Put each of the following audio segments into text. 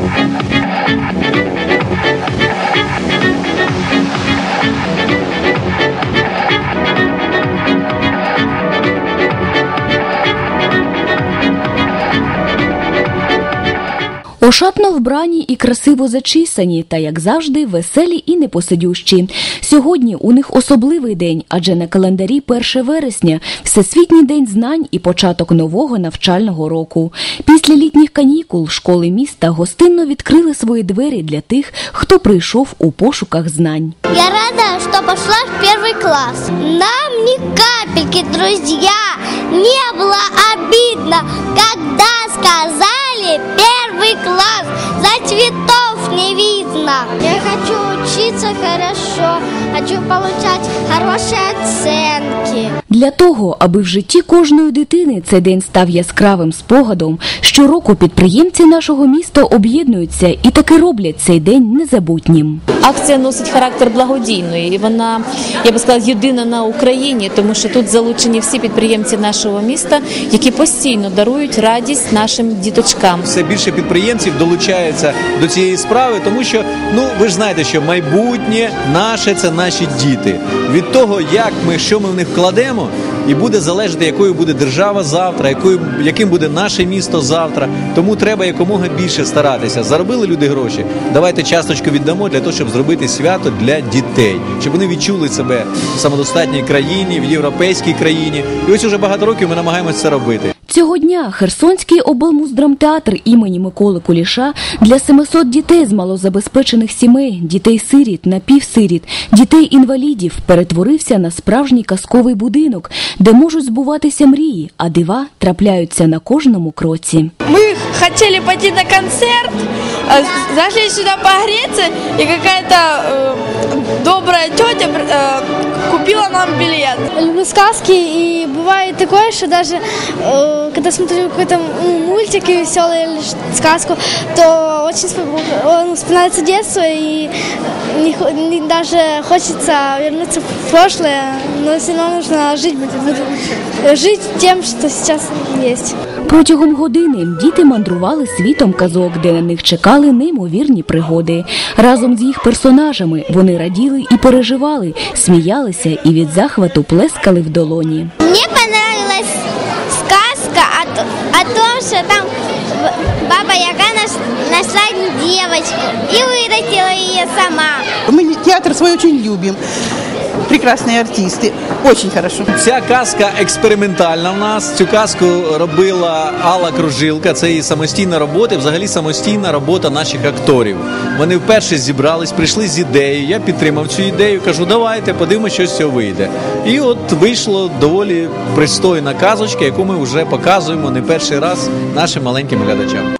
Thank you. Ошатно вбрані і красиво зачисані, та як завжди, веселі і непосидющі. Сьогодні у них особливий день, адже на календарі 1 вересня всесвітній день знань і початок нового навчального року. Після літніх канікул школи міста гостинно відкрили свої двері для тих, хто прийшов у пошуках знань. Я рада, что пошла в первый класс. Нам ни капельки, друзья, не было обидно, когда сказали первый класс. За цветов не видно. Я хочу учиться хорошо, хочу получать хорошие оценки. Для того, аби в житті кожної дитини цей день став яскравим спогадом, щороку підприємці нашого міста об'єднуються і таки роблять цей день незабутнім. Акція носить характер благодійної, і вона, я би сказала, єдина на Україні, тому що тут залучені всі підприємці нашого міста, які постійно дарують радість нашим діточкам. все більше підприємців долучаються до цієї справи, тому що ну ви ж знаєте, що майбутнє наше це наші діти. Від того, як ми що ми в них вкладемо, і буде залежати, якою буде держава завтра, якою яким буде наше місто завтра. Тому треба якомога більше старатися. Заробили люди гроші. Давайте часточку віддамо для того, щоб зробити свято для дітей, щоб вони відчули себе в самодостатній країні, в європейській країні. І ось уже багато років ми намагаємося це робити. Цього дня Херсонський облмуздрамтеатр імені Миколи Куліша для 700 дітей з малозабезпечених сімей, дітей-сиріт, напівсиріт, дітей-інвалідів перетворився на справжній казковий будинок, де можуть збуватися мрії, а дива трапляються на кожному кроці. Мы хотели пойти на концерт, э, зашли сюда погреться, и какая-то э, добрая тетя э, купила нам билет. Люблю сказки, и бывает такое, что даже э, когда смотрю какой-то ну, мультик и веселый или ш- сказку, то очень вспом- ну, вспоминается детство, и не хо- не- даже хочется вернуться в прошлое, но все равно нужно жить, будет- жить тем, что сейчас есть. Протягом години діти мандрували світом казок, де на них чекали неймовірні пригоди. Разом з їх персонажами вони раділи і переживали, сміялися і від захвату плескали в долоні. Мне понравилась сказка о, т- о том, что там баба Яга наш- нашла девочку и вырастила ее сама. Мы театр свой очень любим. Прекрасные артисты. Очень хорошо. Ця казка експериментальна в нас. Цю казку робила Алла Кружилка. Це її самостійна робота, взагалі самостійна робота наших акторів. Вони вперше зібрались, прийшли з ідеєю. Я підтримав цю ідею. Кажу, давайте подивимося, що з цього вийде. І от вийшло доволі пристойна казочка, яку ми вже показуємо не перший раз нашим маленьким глядачам.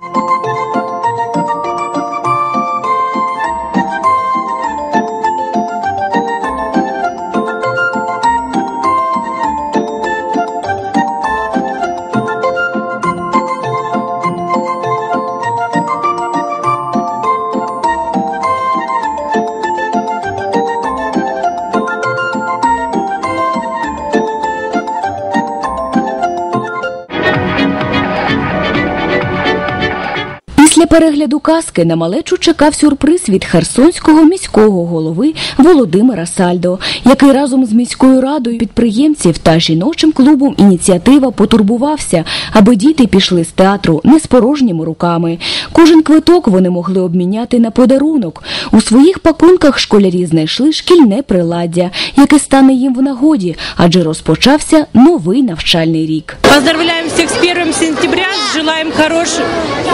Після перегляду казки на малечу чекав сюрприз від херсонського міського голови Володимира Сальдо, який разом з міською радою підприємців та жіночим клубом ініціатива потурбувався, аби діти пішли з театру не з порожніми руками. Кожен квиток вони могли обміняти на подарунок. У своїх пакунках школярі знайшли шкільне приладдя, яке стане їм в нагоді, адже розпочався новий навчальний рік. Поздравляем всех с 1 сентября, желаем хорошей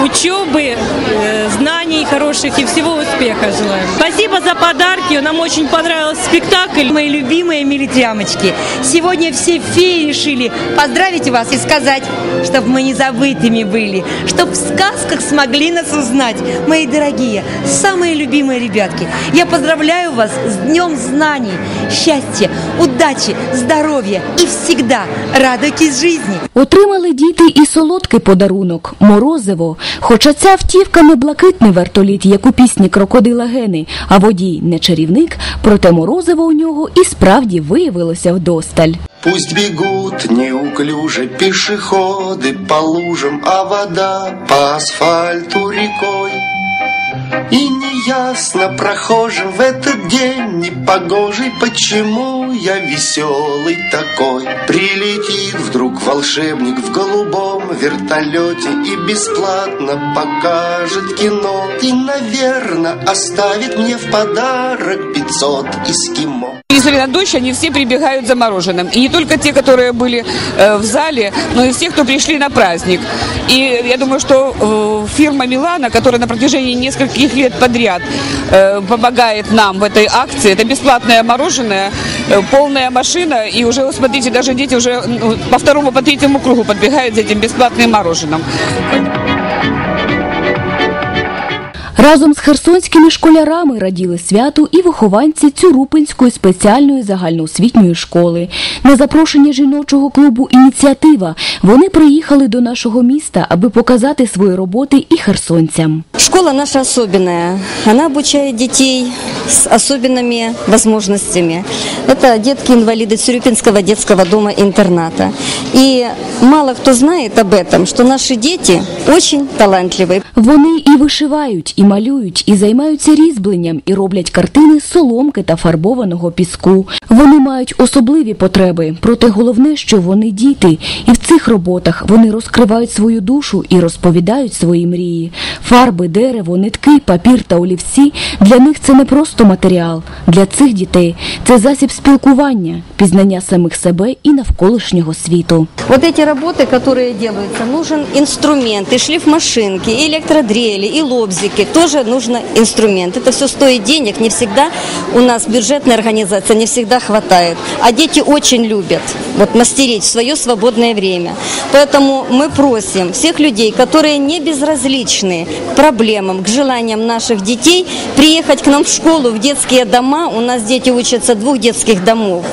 учебы, э, знаний хороших и всего успеха желаем. Спасибо за подарки, нам очень понравился спектакль. Мои любимые милитямочки, сегодня все феи решили поздравить вас и сказать, чтобы мы не забытыми были, чтобы в сказках смогли нас узнать. Мои дорогие, самые любимые ребятки, я поздравляю вас с Днем Знаний, счастья, удачи, здоровья и всегда радуйтесь жизни. Отримали діти і солодкий подарунок морозиво. Хоча ця автівка не блакитний вертоліт, як у пісні крокодила Гени, а водій не чарівник, проте морозиво у нього і справді виявилося вдосталь. Пусть бегут неуклюже пешеходы по лужам, а вода по асфальту рекой. И неясно прохожим в этот день непогожий, почему я веселый такой. Прилетит вдруг волшебник в голубом вертолете и бесплатно покажет кино. И, наверное, оставит мне в подарок 500 эскимо. Если на дождь, они все прибегают за мороженым. И не только те, которые были э, в зале, но и все, кто пришли на праздник. И я думаю, что э, фирма Милана, которая на протяжении нескольких лет подряд э, помогает нам в этой акции, это бесплатное мороженое, э, полная машина, и уже, вот смотрите, даже дети уже ну, по второму, по третьему кругу подбегают за этим бесплатным мороженым. Разом з херсонськими школярами раділи святу і вихованці Цюрупинської спеціальної загальноосвітньої школи. На запрошення жіночого клубу Ініціатива вони приїхали до нашого міста, аби показати свої роботи і херсонцям. Школа наша особенная. Она обучает детей с особенными возможностями. Это детки-инвалиды Цюрюпинского детского дома-интерната. И мало кто знает об этом, что наши дети очень талантливые. Вони і вишивають, і малюють, і займаються різьбленням, і роблять картини з соломки та фарбованого піску. Вони мають особливі потреби, проте головне, що вони діти, і в цих роботах вони розкривають свою душу і розповідають свої мрії. Фарби, дерево, нитки, папір та олівці для них це не просто матеріал. Для цих дітей це засіб спілкування, пізнання самих себе і навколишнього світу. Вот эти работы, которые делаются, нужен инструмент, и шлифмашинки, и электродрели, и лобзики. Тоже нужно инструмент. Это все стоит денег, не всегда у нас бюджетная организация, не всегда хватает. А дети очень любят вот мастерить в свое свободное время. Поэтому мы просим всех людей, которые не безразличны к проблемам, к желаниям наших детей, приехать к нам в школу, в детские дома. У нас дети учатся двух детских домов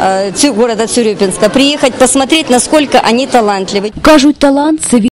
э, города Цюрюпинска. Приехать, посмотреть, насколько они талантливы. Кажуть, талант